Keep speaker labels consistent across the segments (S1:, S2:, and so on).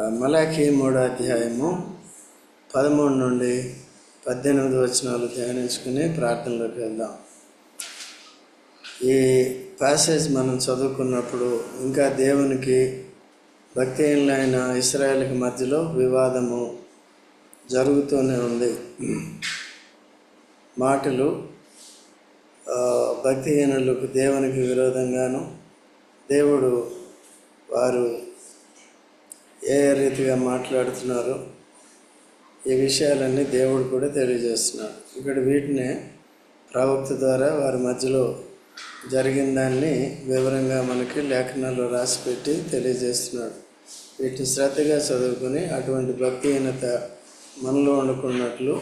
S1: మలాఖీ మూడో అధ్యాయము పదమూడు నుండి పద్దెనిమిది వచనాలు ధ్యానించుకుని ప్రార్థనలోకి వెళ్దాం. ఈ ప్యాసేజ్ మనం చదువుకున్నప్పుడు ఇంకా దేవునికి భక్తిహీనులైన ఇస్రాయల్కి మధ్యలో వివాదము జరుగుతూనే ఉంది. మాటలు భక్తిహీనులకు దేవునికి విరోధంగాను దేవుడు వారు ఏ రీతిగా మాట్లాడుతున్నారో ఈ విషయాలన్నీ దేవుడు కూడా తెలియజేస్తున్నాడు. ఇక్కడ వీటిని ప్రవక్త ద్వారా వారి మధ్యలో జరిగిన దాన్ని వివరంగా మనకి లేఖనాల్లో రాసిపెట్టి తెలియజేస్తున్నాడు. వీటిని శ్రద్ధగా చదువుకొని అటువంటి భక్తిహీనత మనలో వండుకున్నట్లు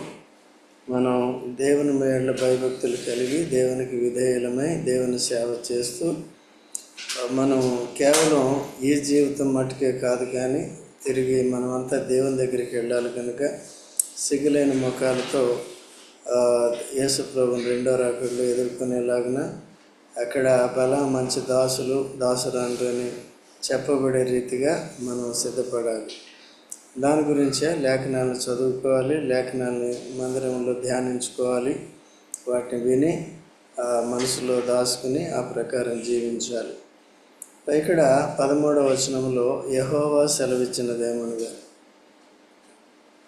S1: మనం దేవుని మేళ్ళ భయభక్తులు కలిగి దేవునికి విధేయులమై దేవుని సేవ చేస్తూ మనం కేవలం ఈ జీవితం మట్టుకే కాదు కానీ తిరిగి మనమంతా దేవుని దగ్గరికి వెళ్ళాలి కనుక సిగ్గులేని ముఖాలతో యేసుప్రభుని యేసు రెండో రాకుడులు ఎదుర్కొనేలాగిన అక్కడ బల మంచి దాసులు దాసురాండ్రు అని చెప్పబడే రీతిగా మనం సిద్ధపడాలి. దాని గురించే లేఖనాలను చదువుకోవాలి లేఖనాలని మందిరంలో ధ్యానించుకోవాలి వాటిని విని మనసులో దాచుకుని ఆ ప్రకారం జీవించాలి. ఇక్కడ పదమూడవ వచనంలో యహోవా సెలవిచ్చినదేమనగా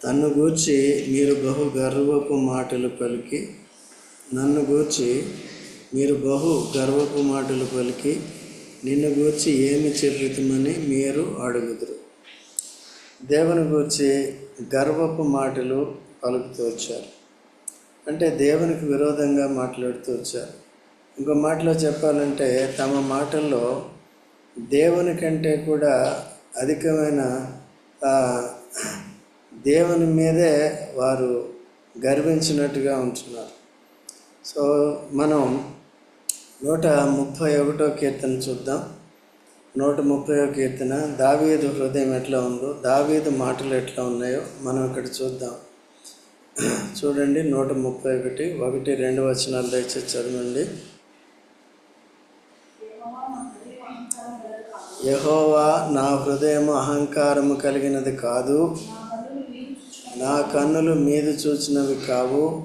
S1: నన్ను గూర్చి మీరు బహు గర్వపు మాటలు పలికి నన్ను గూర్చి మీరు బహు గర్వపు మాటలు పలికి నిన్ను గూర్చి ఏమి చెల్లుతామని మీరు అడుగుదురు. దేవుని గూర్చి గర్వపు మాటలు పలుకుతూ వచ్చారు. అంటే దేవునికి విరోధంగా మాట్లాడుతూ వచ్చారు. ఇంకో మాటలో చెప్పాలంటే తమ మాటల్లో దేవుని కంటే కూడా అధికమైన దేవుని మీదే వారు గర్వించినట్టుగా ఉంటున్నారు. సో మనం నూట ముప్పై ఒకటో కీర్తన చూద్దాం. నూట ముప్పై కీర్తన దావీదు హృదయం ఎట్లా ఉందో దావీదు మాటలు ఎట్లా ఉన్నాయో మనం ఇక్కడ చూద్దాం. చూడండి నూట ముప్పై ఒకటి ఒకటి రెండు వచనాలు దయచేసి చదవండి. యహోవా నా హృదయం అహంకారము కలిగినది కాదు. నా కన్నులు మీద చూచినవి కావు.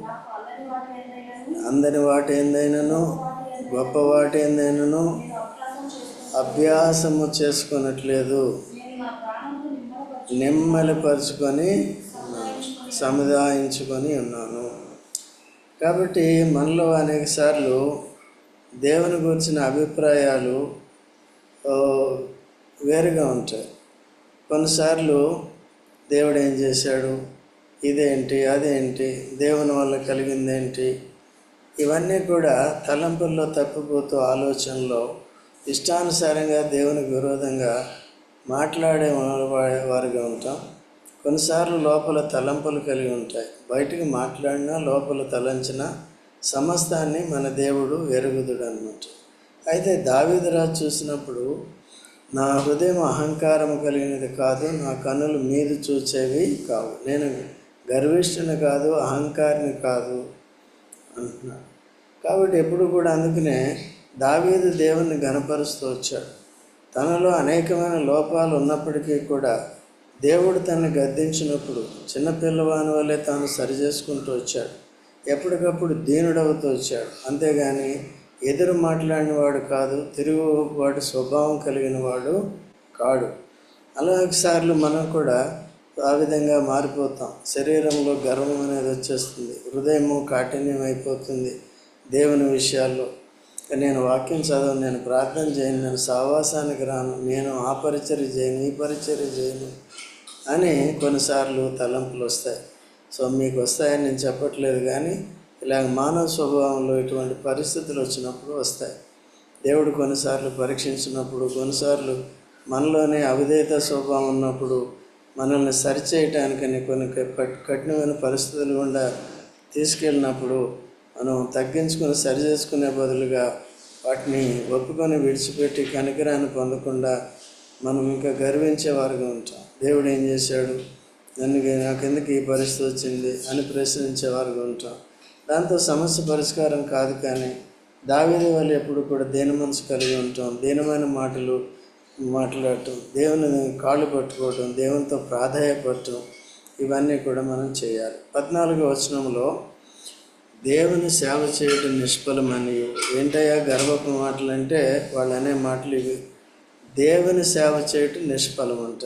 S1: అందని వాటి ఏందైనాను గొప్ప వాటి ఏందైనాను అభ్యాసము చేసుకునట్లేదు. నెమ్మలిపరుచుకొని సముదాయించుకొని ఉన్నాను. కాబట్టి మనలో అనేక సార్లు దేవుని గురించిన అభిప్రాయాలు వేరుగా ఉంటాయి. కొన్నిసార్లు దేవుడు ఏం చేశాడు? ఇదేంటి అదేంటి దేవుని వల్ల కలిగిందేంటి? ఇవన్నీ కూడా తలంపుల్లో తప్పిపోతూ ఆలోచనలో ఇష్టానుసారంగా దేవునికి విరోధంగా మాట్లాడే వారిగా ఉంటాం. కొన్నిసార్లు లోపల తలంపులు కలిగి ఉంటాయి. బయటికి మాట్లాడినా లోపల తలంచిన సమస్తాన్ని మన దేవుడు ఎరుగుదుడు అనమాట అయితే దావీదురాజు చూసినప్పుడు నా హృదయం అహంకారం కలిగినది కాదు నా కన్నులు మీరు చూచేవి కావు. నేను గర్విష్ఠుని కాదు అహంకారిని కాదు అంటున్నాడు. కాబట్టి ఎప్పుడు కూడా అందుకనే దావీదు దేవుణ్ణి గనపరుస్తూ వచ్చాడు. తనలో అనేకమైన లోపాలు ఉన్నప్పటికీ కూడా దేవుడు తనని గద్దించినప్పుడు చిన్నపిల్లవాని వల్లే తాను సరి చేసుకుంటూ వచ్చాడు. ఎప్పటికప్పుడు దీనుడవుతూ వచ్చాడు. అంతేగాని ఎదురు మాట్లాడినవాడు కాదు తిరుగుబాటు స్వభావం కలిగిన వాడు కాడు. అలాగే సార్లు మనం కూడా ఆ విధంగా మారిపోతాం. శరీరంలో గర్వం అనేది వచ్చేస్తుంది. హృదయము కాఠిన్యం అయిపోతుంది దేవుని విషయాల్లో. నేను వాక్యం చదవను నేను ప్రార్థన చేయను నేను సావాసానికి రాను నేను ఆ పరిచర్య చేయను ఈ పరిచర్య చేయను అని కొన్నిసార్లు తలంపులు వస్తాయి. సో మీకు వస్తాయని నేను చెప్పట్లేదు కానీ ఇలాగ మానవ స్వభావంలో ఇటువంటి పరిస్థితులు వచ్చినప్పుడు వస్తాయి. దేవుడు కొన్నిసార్లు పరీక్షించినప్పుడు కొన్నిసార్లు మనలోనే అవిధేయత స్వభావం ఉన్నప్పుడు మనల్ని సరిచేయటానికని కొన్ని కఠినమైన పరిస్థితులు గుండా తీసుకెళ్ళినప్పుడు మనం తగ్గించుకొని సరి చేసుకునే బదులుగా వాటిని ఒప్పుకొని విడిచిపెట్టి కనికరాన్ని పొందకుండా మనం ఇంకా గర్వించేవారుగా ఉంటాం. దేవుడు ఏం చేశాడు? నన్ను నాకెందుకు ఈ పరిస్థితి వచ్చింది అని ప్రశ్నించేవారుగా ఉంటాం. దాంతో సమస్య పరిష్కారం కాదు కానీ దావేది వాళ్ళు ఎప్పుడు కూడా దేని మనసు కలిగి ఉండటం దీనమైన మాటలు మాట్లాడటం దేవుని కాళ్ళు పట్టుకోవటం దేవునితో ప్రాధాయపడటం ఇవన్నీ కూడా మనం చేయాలి. పద్నాలుగో వచనంలో దేవుని సేవ చేయటం నిష్ఫలమని ఏంటయ్యా గర్వపు మాటలు అంటే వాళ్ళు అనే మాటలు ఇవి. దేవుని సేవ చేయటం నిష్ఫలం అంట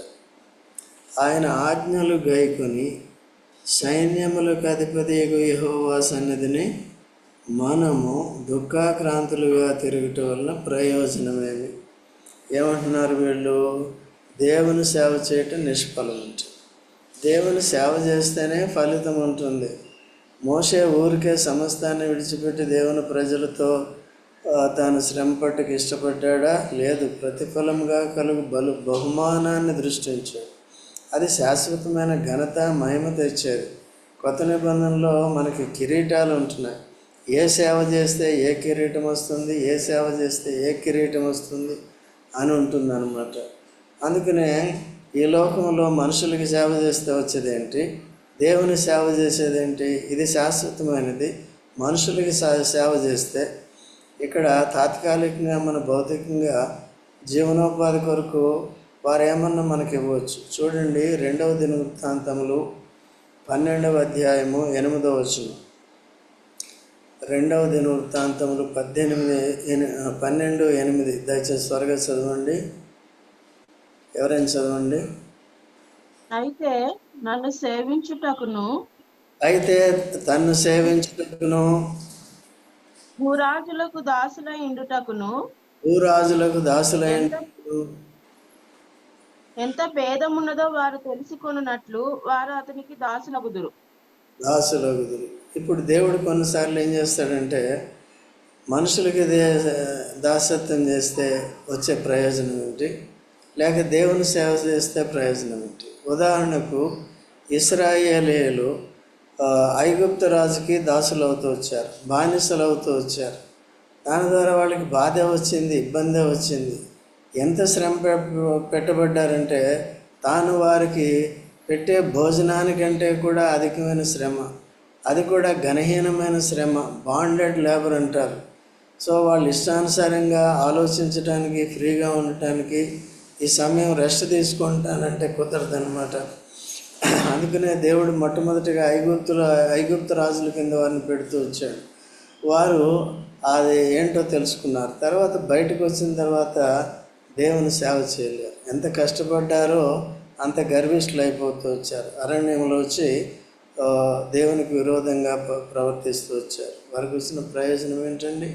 S1: ఆయన ఆజ్ఞలు గైకొని సైన్యములకు అధిపతి యహోవా సన్నిధిని మనము దుఃఖాక్రాంతులుగా తిరగటం వలన ప్రయోజనమేమి? ఏమంటున్నారు వీళ్ళు? దేవుని సేవ చేయటం నిష్ఫలం ఉంటుంది దేవుని సేవ చేస్తేనే ఫలితం ఉంటుంది. మోసే ఊరికే సమస్తాన్ని విడిచిపెట్టి దేవుని ప్రజలతో తాను శ్రమ పట్టుకు ఇష్టపడ్డా లేదు. ప్రతిఫలంగా కలుగు బలు బహుమానాన్ని దృష్టించాడు. అది శాశ్వతమైన ఘనత మహిమ తెచ్చేది. కొత్త నిబంధనలో మనకి కిరీటాలు ఉంటున్నాయి. ఏ సేవ చేస్తే ఏ కిరీటం వస్తుంది ఏ సేవ చేస్తే ఏ కిరీటం వస్తుంది అని ఉంటుంది అనమాట అందుకనే ఈ లోకంలో మనుషులకి సేవ చేస్తే వచ్చేదేంటి? దేవుని సేవ చేసేదేంటి? ఇది శాశ్వతమైనది. మనుషులకి సేవ చేస్తే ఇక్కడ తాత్కాలికంగా మన భౌతికంగా జీవనోపాధి కొరకు వారు ఏమన్నా మనకి ఇవ్వచ్చు. చూడండి రెండవ దినవృత్తాంతములు పన్నెండవ అధ్యాయము ఎనిమిదవ వచనం. రెండవ దినవృత్తాంతములు పద్దెనిమిది ఎని పన్నెండు ఎనిమిది. దయచేసి త్వరగా చదవండి. ఎవరైనా చదవండి?
S2: అయితే నన్ను సేవించుటకును
S1: అయితే తన్ను సేవించుటకును
S2: భూరాజులకు దాసుల ఇండుటకును
S1: భూరాజులకు దాసులైన
S2: ఎంత భేదమున్నదో వారు తెలుసుకొనున్నట్లు వారు అతనికి దాసులగుదురు.
S1: దాసులగుదురు. ఇప్పుడు దేవుడు కొన్నిసార్లు ఏం చేస్తాడంటే మనుషులకి దే- దాసత్వం చేస్తే వచ్చే ప్రయోజనం ఏంటి? లేక దేవుని సేవ చేస్తే ప్రయోజనం ఏంటి? ఉదాహరణకు ఇస్రాయేలీలు ఐగుప్త ఐగుప్తు రాజుకి దాసులు అవుతూ వచ్చారు బానిసలు అవుతూ వచ్చారు. దాని ద్వారా వాళ్ళకి బాధ వచ్చింది ఇబ్బంది వచ్చింది. ఎంత శ్రమ పె- పెట్టబడ్డారంటే తాను వారికి పెట్టే భోజనానికంటే కూడా అధికమైన శ్రమ. అది కూడా ఘనహీనమైన శ్రమ. బాండెడ్ లేబర్ అంటారు. సో వాళ్ళు ఇష్టానుసారంగా ఆలోచించడానికి ఫ్రీగా ఉండటానికి ఈ సమయం రెస్ట్ తీసుకుంటానంటే కుదరదనమాట అందుకనే దేవుడు మొట్టమొదటిగా ఐగుప్తుల ఐగుప్తు రాజుల కింద వారిని పెడుతూ వచ్చాడు. వారు అది ఏంటో తెలుసుకున్నారు. తర్వాత బయటకు వచ్చిన తర్వాత దేవుని సేవ చేయలేరు ఎంత కష్టపడ్డారో అంత గర్విష్ఠులు అయిపోతూ వచ్చారు. అరణ్యంలో వచ్చి దేవునికి విరోధంగా ప్రవర్తిస్తూ వచ్చారు. వారికి వచ్చిన ప్రయోజనం ఏంటండి?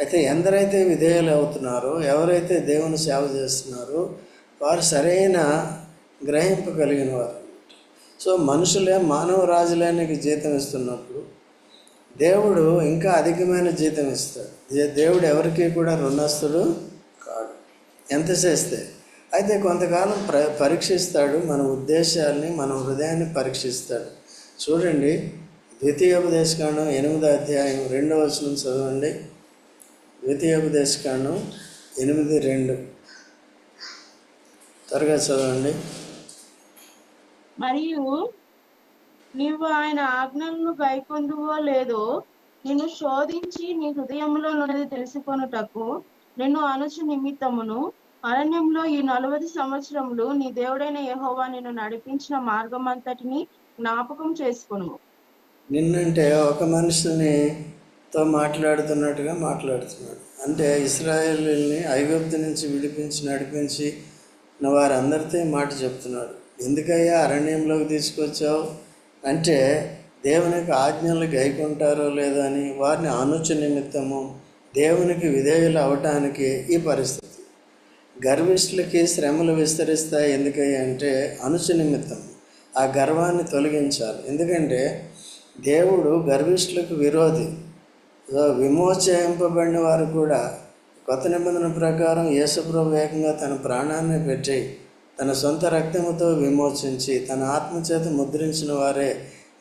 S1: అయితే ఎందరైతే విధేయులు అవుతున్నారో ఎవరైతే దేవుని సేవ చేస్తున్నారో వారు సరైన గ్రహింపు కలిగిన వారు సో మనుషులే మానవ రాజులైనకి జీతం ఇస్తున్నప్పుడు దేవుడు ఇంకా అధికమైన జీతం ఇస్తాడు. దేవుడు ఎవరికి కూడా రుణస్తుడు ఎంత చేస్తే. అయితే కొంతకాలం ప్ర పరీక్షిస్తాడు మన ఉద్దేశాల్ని మన హృదయాన్ని పరీక్షిస్తాడు. చూడండి ద్వితీయోపదేశకాండం ఎనిమిదో అధ్యాయం రెండవ వచనం చదవండి. ద్వితీయోపదేశకాండం ఎనిమిది రెండు. త్వరగా చదవండి.
S2: మరియు నీవు ఆయన ఆజ్ఞలను గైకొందువో లేదో నిన్ను శోధించి నీ హృదయంలో నుండి తెలుసుకొనుటకు నిన్ను అనుచు నిమిత్తమును అరణ్యంలో ఈ నలభై సంవత్సరములు నీ దేవుడైన యహోవా నిన్ను నడిపించిన మార్గం అంతటిని జ్ఞాపకం చేసుకును
S1: నిన్నంటే ఒక మనిషిని తో మాట్లాడుతున్నట్టుగా మాట్లాడుతున్నాడు. అంటే ఇస్రాయేలీని ఐగుప్తు నుంచి విడిపించి నడిపించి వారందరితో మాట చెప్తున్నాడు. ఎందుకయ్యా అరణ్యంలోకి తీసుకొచ్చావు? అంటే దేవునికి ఆజ్ఞలు గైకుంటారో లేదో అని వారిని అనుచ నిమిత్తము దేవునికి విధేయులు అవటానికి ఈ పరిస్థితి. గర్విష్ఠులకి శ్రమలు విస్తరిస్తాయి ఎందుకయ్యా అంటే అనుచ నిమిత్తం. ఆ గర్వాన్ని తొలగించాలి. ఎందుకంటే దేవుడు గర్విష్ఠులకు విరోధి. విమోచయింపబడిన వారు కూడా కొత్త నిబంధన ప్రకారం యేసుప్రభు ఏకంగా తన ప్రాణాన్ని పెట్టి తన సొంత రక్తముతో విమోచించి తన ఆత్మచేత ముద్రించిన వారే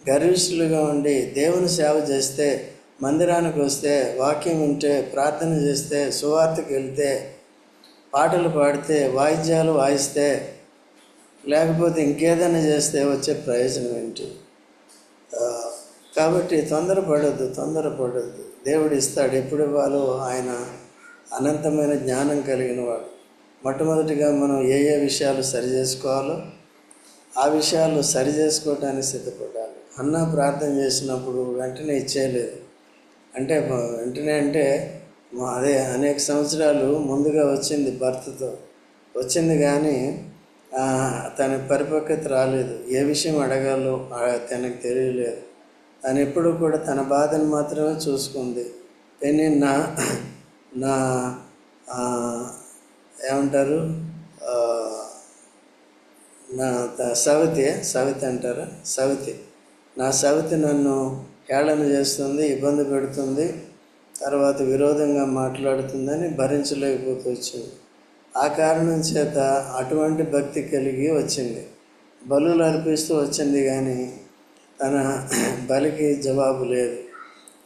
S1: గర్విష్ఠులుగా ఉండి దేవుని సేవ చేస్తే మందిరానికి వస్తే వాక్యం ఉంటే ప్రార్థన చేస్తే సువార్తకి వెళ్తే పాటలు పాడితే వాయిద్యాలు వాయిస్తే లేకపోతే ఇంకేదైనా చేస్తే వచ్చే ప్రయోజనం ఏంటి? కాబట్టి తొందరపడద్దు తొందరపడద్దు. దేవుడు ఇస్తాడు ఎప్పుడు ఇవ్వాలో ఆయన అనంతమైన జ్ఞానం కలిగిన వాడు. మొట్టమొదటిగా మనం ఏ ఏ విషయాలు సరి చేసుకోవాలో ఆ విషయాలు సరి చేసుకోవటానికి సిద్ధపడాలి. అన్న ప్రార్థన చేసినప్పుడు వెంటనే ఇచ్చేయలేదు. అంటే వెంటనే అంటే అదే అనేక సంవత్సరాలు ముందుగా వచ్చింది భర్తతో. వచ్చింది కానీ తన పరిపక్వత రాలేదు. ఏ విషయం అడగాలో తనకు తెలియలేదు. తను ఎప్పుడు కూడా తన బాధను మాత్రమే చూసుకుంది. కానీ నా నా ఏమంటారు నా సవితి సవితి అంటారా? సవితి. నా సవితి నన్ను హేళన చేస్తుంది ఇబ్బంది పెడుతుంది. తర్వాత విరోధంగా మాట్లాడుతుందని భరించలేకపోతూ వచ్చింది ఆ కారణం చేత అటువంటి భక్తి కలిగి వచ్చింది. బలులు అర్పిస్తూ వచ్చింది కానీ తన బలికి జవాబు లేదు.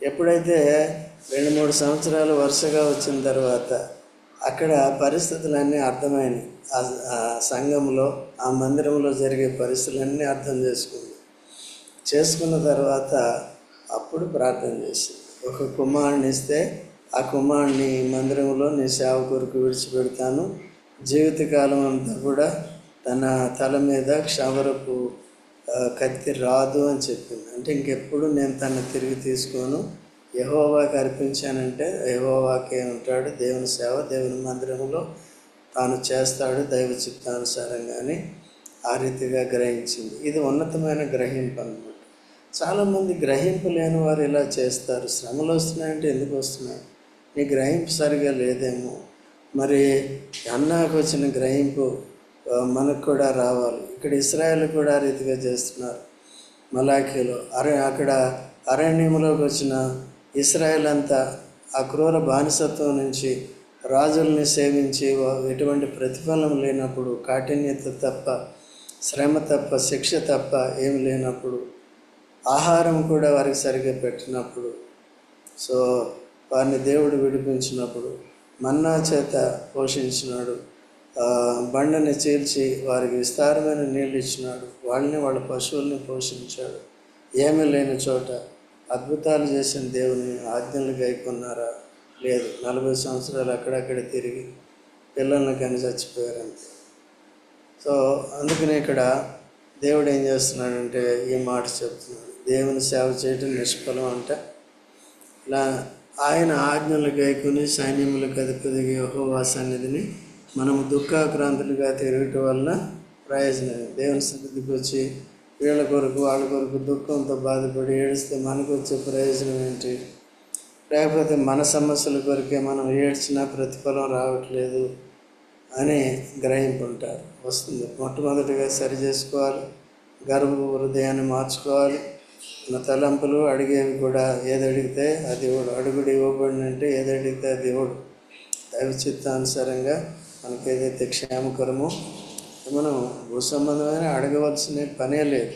S1: ఎప్పుడైతే రెండు మూడు సంవత్సరాలు వరుసగా వచ్చిన తర్వాత అక్కడ పరిస్థితులన్నీ అర్థమైనవి ఆ సంఘంలో ఆ మందిరంలో జరిగే పరిస్థితులన్నీ అర్థం చేసుకుంది. చేసుకున్న తర్వాత అప్పుడు ప్రార్థన చేసింది. ఒక కుమారుని ఇస్తే ఆ కుమారుని మందిరంలో నీ సేవ కొరకు విడిచిపెడతాను. జీవితకాలం అంతా కూడా తన తల మీద క్షవరపు కత్తి రాదు అని చెప్పింది. అంటే ఇంకెప్పుడు నేను తన తిరిగి తీసుకోను. యహోవాకి అర్పించానంటే యహోవాకే ఉంటాడు. దేవుని సేవ దేవుని మందిరంలో తాను చేస్తాడు దైవ చిత్తానుసారంగానే ఆ రీతిగా గ్రహించింది. ఇది ఉన్నతమైన గ్రహింపు అనమాట చాలామంది గ్రహింపు లేని వారు ఇలా చేస్తారు. శ్రమలు వస్తున్నాయంటే ఎందుకు వస్తున్నాయి? నీ గ్రహింపు సరిగా లేదేమో. మరి అన్నాకు వచ్చిన గ్రహింపు మనకు కూడా రావాలి. ఇక్కడ ఇస్రాయల్ కూడా రీతిగా చేస్తున్నారు. మలాఖీలో అరే అక్కడ అరణ్యంలోకి వచ్చిన ఇస్రాయల్ అంతా ఆ క్రూర బానిసత్వం నుంచి రాజుల్ని సేవించి ఎటువంటి ప్రతిఫలం లేనప్పుడు కాఠిన్యత తప్ప శ్రమ తప్ప శిక్ష తప్ప ఏమి లేనప్పుడు ఆహారం కూడా వారికి సరిగ్గా పెట్టినప్పుడు సో వారిని దేవుడు విడిపించినప్పుడు మన్నా చేత పోషించినాడు. బండని చీల్చి వారికి విస్తారమైన నీళ్ళు ఇచ్చినాడు. వాళ్ళని వాళ్ళ పశువుల్ని పోషించాడు. ఏమీ లేని చోట అద్భుతాలు చేసిన దేవుని ఆజ్ఞలు గైకున్నారా? లేదు. నలభై సంవత్సరాలు అక్కడక్కడ తిరిగి పిల్లల్ని కానీ చచ్చిపోయారంతే సో అందుకనే ఇక్కడ దేవుడు ఏం చేస్తున్నాడంటే ఈ మాట చెప్తున్నాడు. దేవుని సేవ చేయటం నిష్ఫలం అంట. ఇలా ఆయన ఆజ్ఞలు గైకొని సైన్యములకు అధిపతిగా యహోవా సన్నిధిని మనము దుఃఖాక్రాంతులుగా తిరగటం వల్ల ప్రయోజనం. దేవుని సన్నిధికి వచ్చి వీళ్ళ కొరకు వాళ్ళ కొరకు దుఃఖంతో బాధపడి ఏడిస్తే మనకు వచ్చే ప్రయోజనం ఏంటి? లేకపోతే మన సమస్యల కొరకే మనం ఏడ్చినా ప్రతిఫలం రావట్లేదు అని గ్రహింపుంటారు వస్తుంది. మొట్టమొదటిగా సరి చేసుకోవాలి. గర్భ హృదయాన్ని మార్చుకోవాలి. మన తలంపులు అడిగేవి కూడా ఏది అడిగితే అది ఇవ్వడు అడుగుడు ఇవ్వబడిన అంటే ఏది అడిగితే అది ఇవ్వడు దైవ చిత్తానుసారంగా మనకి ఏదైతే క్షేమకరమో మనం భూ సంబంధమైన అడగవలసిన పనే లేదు.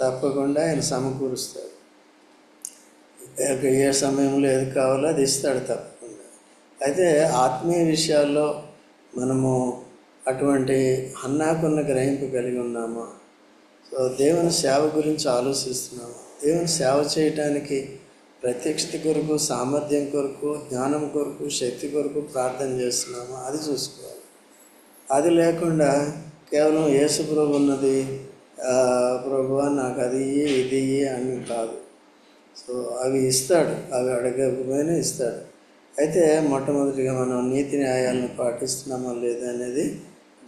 S1: తప్పకుండా ఆయన సమకూరుస్తాడు. ఏ- ఏ సమయంలో ఏది కావాలో అది ఇస్తాడు తప్పకుండా. అయితే ఆత్మీయ విషయాల్లో మనము అటువంటి అన్నాకున్న గ్రహింపు కలిగి ఉన్నామా? సో దేవుని సేవ గురించి ఆలోచిస్తున్నాము. దేవుని సేవ చేయటానికి ప్రత్యక్షత కొరకు సామర్థ్యం కొరకు జ్ఞానం కొరకు శక్తి కొరకు ప్రార్థన చేస్తున్నాము. అది చూసుకోవాలి. అది లేకుండా కేవలం యేసు ప్రభు ఉన్నది ప్రభు ప్రభువా నాకు అది ఇది అని కాదు. సో అవి ఇస్తాడు. అవి అడగకపోయినా ఇస్తాడు. అయితే మొట్టమొదటిగా మనం నీతి న్యాయాలను పాటిస్తున్నామా లేదా అనేది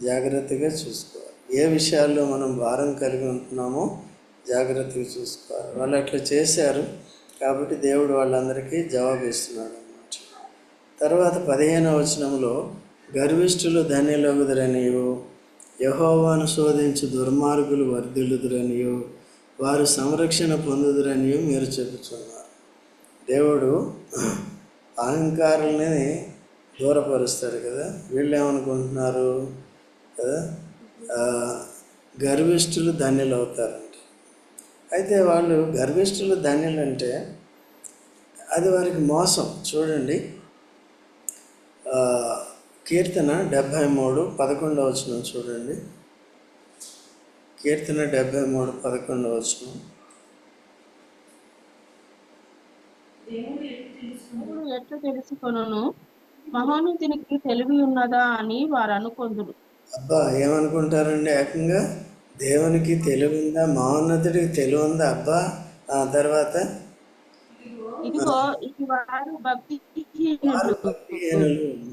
S1: జాగ్రత్తగా చూసుకోవాలి. ఏ విషయాల్లో మనం భారం కలిగి ఉంటున్నామో జాగ్రత్తగా చూసుకోవాలి. వాళ్ళు అట్లా చేశారు కాబట్టి దేవుడు వాళ్ళందరికీ జవాబు ఇస్తున్నాడు అన్నమాట. తర్వాత పదిహేనవ వచనంలో గర్విష్ఠులు ధన్యులగుదరనియు యహోవాను శోధించు దుర్మార్గులు వర్ధిల్లుదురనియు వారు సంరక్షణ పొందుదురనియు మీరు చెబుతున్నారు. దేవుడు అహంకారుల్ని దూరపరుస్తాడు కదా. వీళ్ళు ఏమనుకుంటున్నారు కదా? గర్విష్ఠులు ధన్యులు అవుతారంట. అయితే వాళ్ళు గర్విష్ఠులు ధన్యులు అంటే అది వారికి మోసం. చూడండి. ఆ, కీర్తన డెబ్భై మూడు పదకొండవ వచనం చూడండి. కీర్తన డెబ్భై మూడు పదకొండవ వచనం.
S2: దేవుడు ఎట్లు తెలుసుకొనును? మహోన్నతునికి తెలివి ఉన్నదా అని వారు అనుకొందురు.
S1: అబ్బా ఏమనుకుంటారండి ఏకంగా? దేవునికి తెలివి ఉందా మహోన్నతుడికి తెలివి ఉందా అబ్బా ఆ తర్వాత?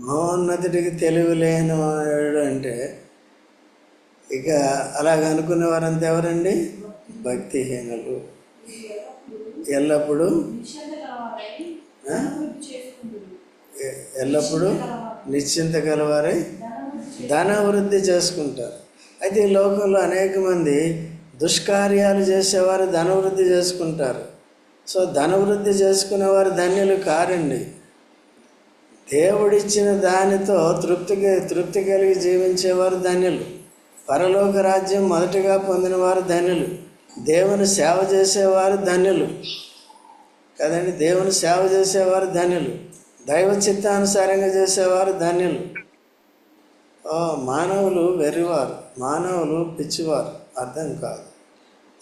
S1: మహోన్నతుడికి తెలివి లేని వాడు అంటే ఇక అలాగ అనుకునే వారంతా ఎవరండి? భక్తిహీనులు. ఎల్లప్పుడూ ఎల్లప్పుడూ నిశ్చింత గలవారై ధనవృద్ధి చేసుకుంటారు. అయితే ఈ లోకంలో అనేక మంది దుష్కార్యాలు చేసేవారు ధనవృద్ధి చేసుకుంటారు. సో ధనవృద్ధి చేసుకునేవారు ధన్యులు కారండి. దేవుడిచ్చిన దానితో తృప్తి తృప్తి కలిగి జీవించేవారు ధన్యులు. పరలోక రాజ్యం మొదటిగా పొందినవారు ధన్యులు. దేవుని సేవ చేసేవారు ధన్యులు. కదండి? దేవుని సేవ చేసేవారు ధన్యులు. దైవ చిత్తానుసారంగా చేసేవారు ధన్యులు. మానవులు వెర్రివారు మానవులు పిచ్చివారు అర్థం కాదు.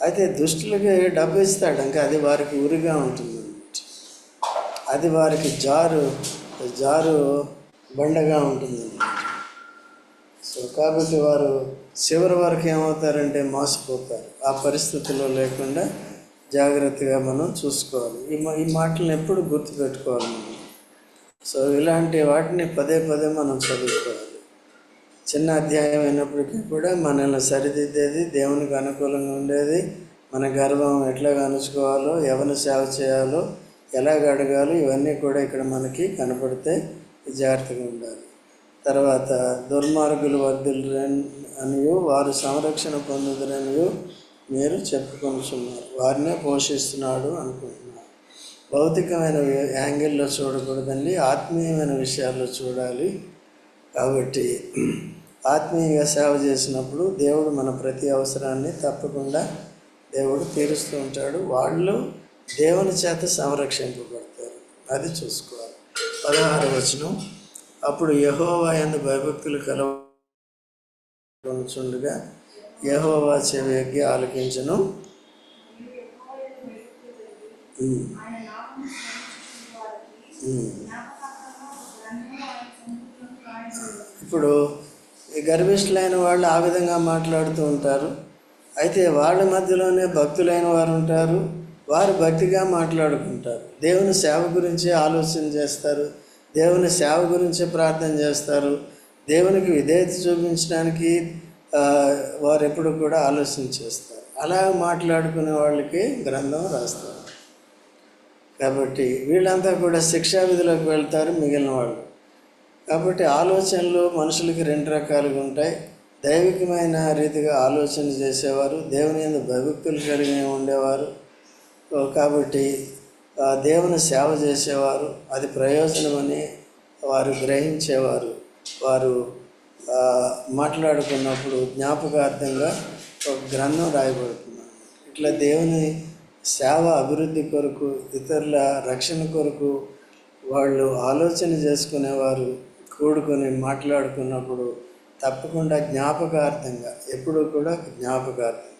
S1: అయితే దుష్టులకి డబ్బు ఇస్తాడు ఇంకా అది వారికి ఉరిగా ఉంటుంది అది వారికి జారు జారు బండగా ఉంటుంది సో కాబట్టి వారు చివరి వరకు ఏమవుతారంటే మోసపోతారు. ఆ పరిస్థితుల్లో లేకుండా జాగ్రత్తగా మనం చూసుకోవాలి. ఈ మా- ఈ మాటలను ఎప్పుడు గుర్తుపెట్టుకోవాలి మనం? సో ఇలాంటి వాటిని పదే పదే మనం చదువుకోవాలి. చిన్న అధ్యాయం అయినప్పటికీ కూడా మనల్ని సరిదిద్దేది దేవునికి అనుకూలంగా ఉండేది. మన గర్వం ఎట్లా కనుచుకోవాలో ఎవరిని సేవ చేయాలో ఎలాగ అడగాలో ఇవన్నీ కూడా ఇక్కడ మనకి కనపడితే జాగ్రత్తగా ఉండాలి. తర్వాత దుర్మార్గులు వర్ధిల్లురని అనియు వారు సంరక్షణ పొందుదరనియు మీరు చెప్పుకొనుచున్నారు. వారినే పోషిస్తున్నాడు అనుకుంటున్నారు. భౌతికమైన యాంగిల్లో చూడకూడదండి ఆత్మీయమైన విషయాల్లో చూడాలి. కాబట్టి ఆత్మీయంగా సేవ చేసినప్పుడు దేవుడు మన ప్రతి అవసరాన్ని తప్పకుండా దేవుడు తీరుస్తూ ఉంటాడు. వాళ్ళు దేవుని చేత సంరక్షింపబడతారు. అది చూసుకోవాలి. పదహారు వచనం. అప్పుడు యహోవా ఎందు భయభక్తులు కలవచుండగా యహోవా చెవికి ఆలకించను. ఇప్పుడు ఈ గర్భిష్ఠులైన వాళ్ళు ఆ విధంగా మాట్లాడుతూ ఉంటారు. అయితే వాళ్ళ మధ్యలోనే భక్తులైన వారు ఉంటారు. వారు భక్తిగా మాట్లాడుకుంటారు. దేవుని సేవ గురించి ఆలోచన చేస్తారు. దేవుని సేవ గురించి ప్రార్థన చేస్తారు. దేవునికి విధేయత చూపించడానికి వారు ఎప్పుడు కూడా ఆలోచన చేస్తారు. అలా మాట్లాడుకునే వాళ్ళకి గ్రంథం రాస్తారు. కాబట్టి వీళ్ళంతా కూడా శిక్షా విధులకు వెళ్తారు మిగిలిన వాళ్ళు. కాబట్టి ఆలోచనలు మనుషులకి రెండు రకాలుగా ఉంటాయి. దైవికమైన రీతిగా ఆలోచన చేసేవారు దేవుని యందు భవిక్కులు కలిగి ఉండేవారు. కాబట్టి దేవుని సేవ చేసేవారు. అది ప్రయోజనమని వారు గ్రహించేవారు. వారు మాట్లాడుకున్నప్పుడు జ్ఞాపకార్థంగా ఒక గ్రంథం రాయబడుతున్నారు ఇట్లా దేవుని సేవ అభివృద్ధి కొరకు ఇతరుల రక్షణ కొరకు వాళ్ళు ఆలోచన చేసుకునేవారు. కూడుకొని మాట్లాడుకున్నప్పుడు తప్పకుండా జ్ఞాపకార్థంగా ఎప్పుడూ కూడా జ్ఞాపకార్థం.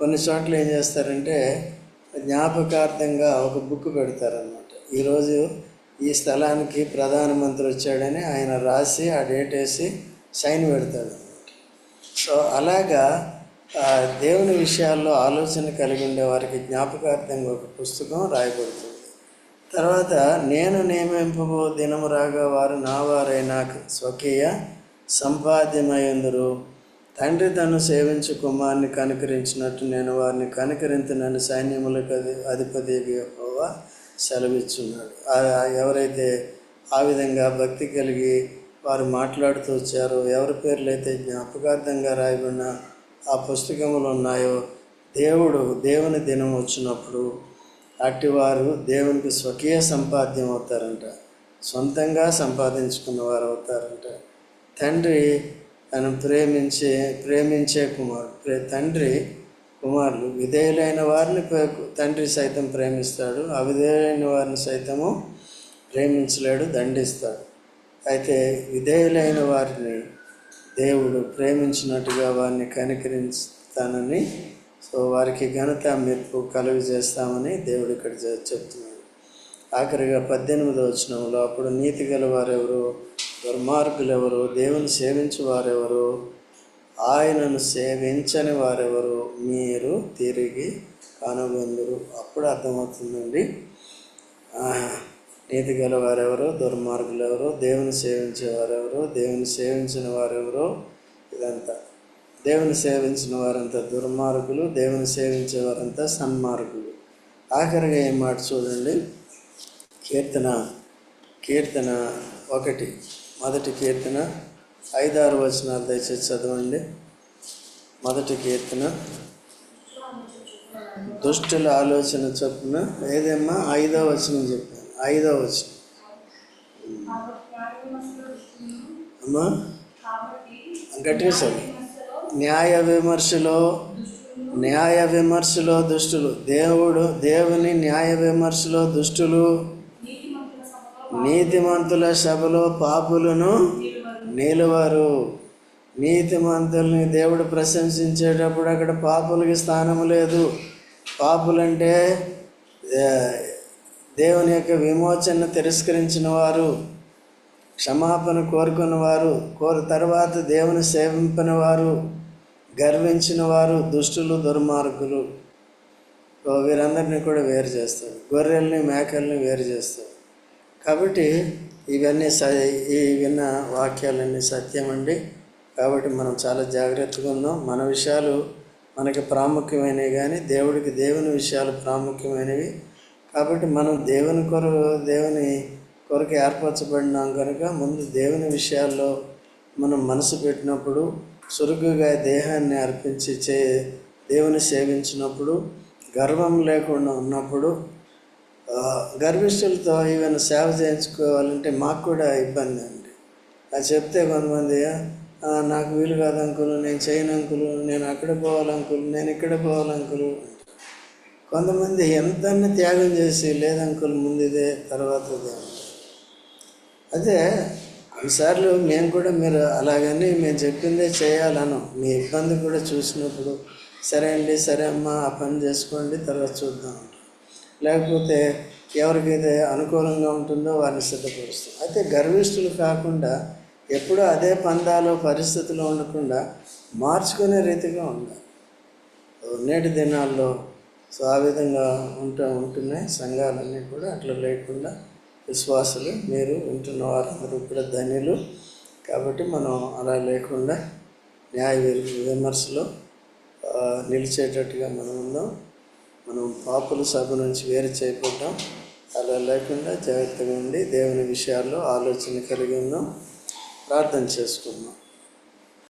S1: కొన్ని చోట్ల ఏం చేస్తారంటే జ్ఞాపకార్థంగా ఒక బుక్ పెడతారనమాట ఈరోజు ఈ స్థలానికి ప్రధానమంత్రి వచ్చాడని ఆయన రాసి ఆ డేట్ వేసి సైన్ పెడతాడు అనమాట సో అలాగా దేవుని విషయాల్లో ఆలోచన కలిగి ఉండే వారికి జ్ఞాపకార్థంగా ఒక పుస్తకం రాయబడుతుంది. తర్వాత నేను నియమింపబో దినము రాగా వారు నా వారై నాకు స్వకీయ సంపాద్యమయ్యందురు తండ్రి తను సేవించు కుమారుని కనుకరించినట్టు నేను వారిని కనుకరించినని సైన్యములకు అది అధిపతి సెలవిచ్చున్నాడు. ఎవరైతే ఆ విధంగా భక్తి కలిగి వారు మాట్లాడుతూ వచ్చారో ఎవరి పేర్లు అయితే జ్ఞాపకార్థంగా రాయబడిన ఆ పుస్తకములు ఉన్నాయో దేవుడు దేవుని దినం వచ్చినప్పుడు అట్టివారు దేవునికి స్వకీయ సంపాద్యం అవుతారంట. సొంతంగా సంపాదించుకున్న వారు అవుతారంట. తండ్రి తను ప్రేమించే ప్రేమించే కుమారుడు. ప్రే తండ్రి కుమారులు విధేయులైన వారిని తండ్రి సైతం ప్రేమిస్తాడు. అవిధేయులైన వారిని సైతము ప్రేమించలేడు దండిస్తాడు. అయితే విధేయులైన వారిని దేవుడు ప్రేమించినట్టుగా వారిని కనికరించుతానని సో వారికి ఘనత మెప్పు కలుగు చేస్తామని దేవుడు ఇక్కడ చెప్తున్నాడు. ఆఖరిగా పద్దెనిమిదో వచనంలో అప్పుడు నీతి గల వారెవరు దుర్మార్గులు ఎవరు దేవుని సేవించు వారెవరు ఆయనను సేవించని వారెవరు మీరు తిరిగి కనుగొందురు. అప్పుడు అర్థమవుతుందండి. నీతి గల వారెవరు దుర్మార్గులు ఎవరు దేవుని సేవించే వారెవరు దేవుని సేవించిన వారెవరు ఇదంతా. దేవుని సేవించిన వారంతా దుర్మార్గులు దేవుని సేవించే వారంతా సన్మార్గులు. ఆఖరిగా ఏం మాట చూడండి. కీర్తన కీర్తన ఒకటి మొదటి కీర్తన ఐదారు వచనాలు దయచేసి చదవండి. మొదటి కీర్తన. దుష్టుల ఆలోచన చొప్పున ఏదేమ్మా? ఐదో వచనం చెప్పాను. ఐదో వచనం. అమ్మా? గట్టిగా చదువు న్యాయ విమర్శలో న్యాయ విమర్శలో దుష్టులు. దేవుడు దేవుని న్యాయ విమర్శలో దుష్టులు. నీతిమంతుల సభలో పాపులను నిలువరు. నీతిమంతుల్ని దేవుడు ప్రశంసించేటప్పుడు అక్కడ పాపులకి స్థానం లేదు. పాపులంటే దేవుని యొక్క విమోచన తిరస్కరించిన వారు క్షమాపణ కోరుకున్న వారు. కోరు తర్వాత దేవుని సేవింపని వారు. గర్వించిన వారు దుష్టులు దుర్మార్గులు. వీరందరినీ కూడా వేరు చేస్తారు. గొర్రెల్ని మేకల్ని వేరు చేస్తారు. కాబట్టి ఇవన్నీ స ఈ విన్న వాక్యాలన్నీ సత్యం అండి కాబట్టి మనం చాలా జాగ్రత్తగా ఉందాం. మన విషయాలు మనకి ప్రాముఖ్యమైనవి కానీ దేవుడికి దేవుని విషయాలు ప్రాముఖ్యమైనవి. కాబట్టి మనం దేవుని కొర దేవుని కొరకు ఏర్పరచబడినాం కనుక ముందు దేవుని విషయాల్లో మనం మనసు పెట్టినప్పుడు చురుకుగా దేహాన్ని అర్పించి చే దేవుని సేవించినప్పుడు గర్వం లేకుండా ఉన్నప్పుడు ఆ, గర్విష్ఠులతో ఈవెన్ సేవ చేయించుకోవాలంటే మాకు కూడా ఇబ్బంది అండి. అది చెప్తే కొంతమంది నాకు వీలు కాదు అంకులు నేను చేయను అంకులు నేను అక్కడ పోవాలి అంకులు నేను ఇక్కడ పోవాలి అంకులు కొంతమంది ఎంతన్నా త్యాగం చేసి లేదంకులు ముందుదే తర్వాతదే అదే కొన్నిసార్లు మేము కూడా మీరు అలాగని మేము చెప్పిందే చేయాలను. మీ ఇబ్బంది కూడా చూసినప్పుడు సరే అండి సరే అమ్మా ఆ పని చేసుకోండి తర్వాత చూద్దాం లేకపోతే ఎవరికైతే అనుకూలంగా ఉంటుందో వారిని సిద్ధపరుస్తాం. అయితే గర్విష్ఠులు కాకుండా ఎప్పుడూ అదే పందాలో పరిస్థితిలో ఉండకుండా మార్చుకునే రీతిగా ఉండాలి. నేటి దినాల్లో సో ఆ విధంగా ఉంటూ ఉంటున్నాయి సంఘాలన్నీ కూడా అట్లా లేకుండా విశ్వాసులు మీరు వింటున్న వారందరూ కూడా ధనిలు కాబట్టి మనం అలా లేకుండా న్యాయ విమర్శలో నిలిచేటట్టుగా మనం ఉందాం. మనం పాపుల సభ నుంచి వేరు చేయబడ్డాం. అలా లేకుండా జాగ్రత్తగా ఉండి దేవుని విషయాల్లో ఆలోచన కలిగి ఉందాం. ప్రార్థన చేసుకుందాం.